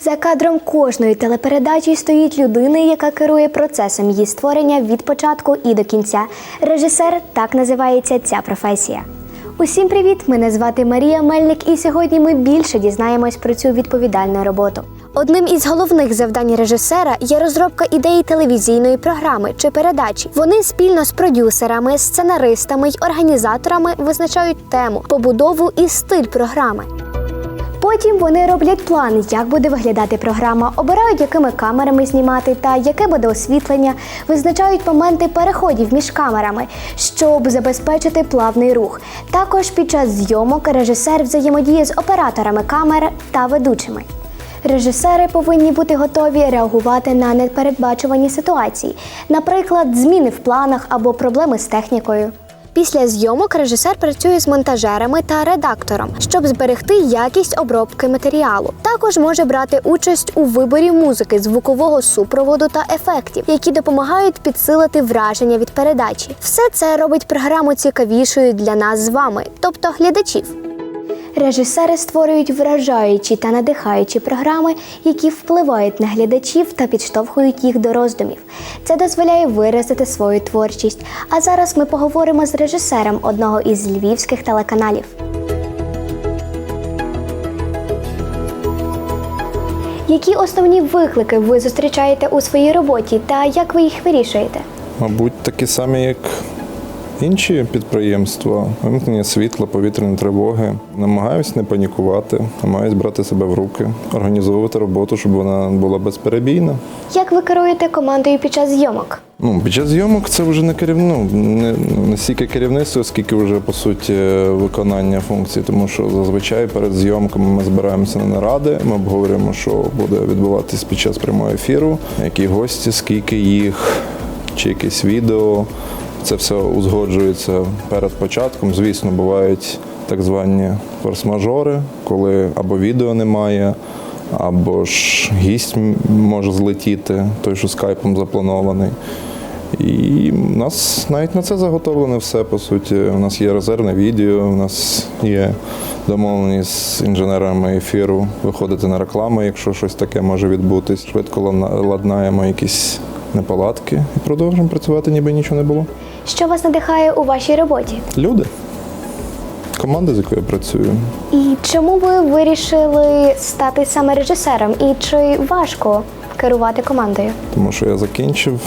За кадром кожної телепередачі стоїть людина, яка керує процесом її створення від початку і до кінця. Режисер так називається ця професія. Усім привіт! Мене звати Марія Мельник, і сьогодні ми більше дізнаємось про цю відповідальну роботу. Одним із головних завдань режисера є розробка ідеї телевізійної програми чи передачі. Вони спільно з продюсерами, сценаристами й організаторами визначають тему, побудову і стиль програми. Потім вони роблять план, як буде виглядати програма, обирають, якими камерами знімати та яке буде освітлення, визначають моменти переходів між камерами, щоб забезпечити плавний рух. Також під час зйомок режисер взаємодіє з операторами камер та ведучими. Режисери повинні бути готові реагувати на непередбачувані ситуації, наприклад, зміни в планах або проблеми з технікою. Після зйомок режисер працює з монтажерами та редактором, щоб зберегти якість обробки матеріалу. Також може брати участь у виборі музики, звукового супроводу та ефектів, які допомагають підсилити враження від передачі. Все це робить програму цікавішою для нас з вами, тобто глядачів. Режисери створюють вражаючі та надихаючі програми, які впливають на глядачів та підштовхують їх до роздумів. Це дозволяє виразити свою творчість. А зараз ми поговоримо з режисером одного із львівських телеканалів. Які основні виклики ви зустрічаєте у своїй роботі та як ви їх вирішуєте? Мабуть, такі самі, як інші підприємства, вимкнення світла, повітряні тривоги. Намагаюсь не панікувати, намагаюсь брати себе в руки, організовувати роботу, щоб вона була безперебійна. Як ви керуєте командою під час зйомок? Ну, під час зйомок це вже не керівно, не, не стільки керівництво, скільки вже по суті виконання функцій, тому що зазвичай перед зйомками ми збираємося на наради, ми обговорюємо, що буде відбуватись під час прямого ефіру, які гості, скільки їх, чи якесь відео. Це все узгоджується перед початком. Звісно, бувають так звані форс-мажори, коли або відео немає, або ж гість може злетіти, той, що скайпом запланований. І в нас навіть на це заготовлене все, по суті. У нас є резервне відео, у нас є домовленість з інженерами ефіру виходити на рекламу, якщо щось таке може відбутись. Швидко ладна- ладнаємо якісь неполадки і продовжуємо працювати, ніби нічого не було. Що вас надихає у вашій роботі? Люди, команда, з якою я працюю. І чому ви вирішили стати саме режисером? І чи важко керувати командою? тому що я закінчив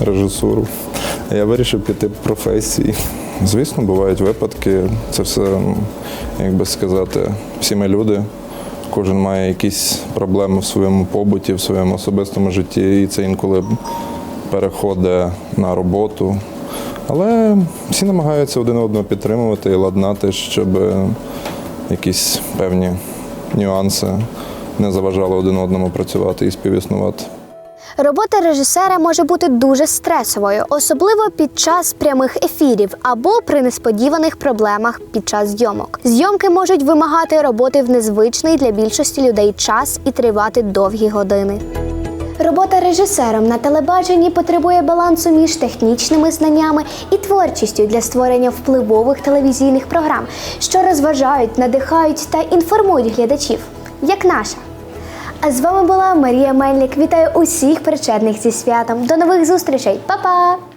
режисуру. А Я вирішив піти по професії. Звісно, бувають випадки. Це все, як би сказати, всі ми люди. Кожен має якісь проблеми в своєму побуті, в своєму особистому житті, і це інколи переходить на роботу. Але всі намагаються один одного підтримувати і ладнати, щоб якісь певні нюанси не заважали один одному працювати і співіснувати. Робота режисера може бути дуже стресовою, особливо під час прямих ефірів або при несподіваних проблемах під час зйомок. Зйомки можуть вимагати роботи в незвичний для більшості людей час і тривати довгі години. Робота режисером на телебаченні потребує балансу між технічними знаннями і творчістю для створення впливових телевізійних програм, що розважають, надихають та інформують глядачів, як наша. А з вами була Марія Мельник. Вітаю усіх причетних зі святом. До нових зустрічей, Па-па!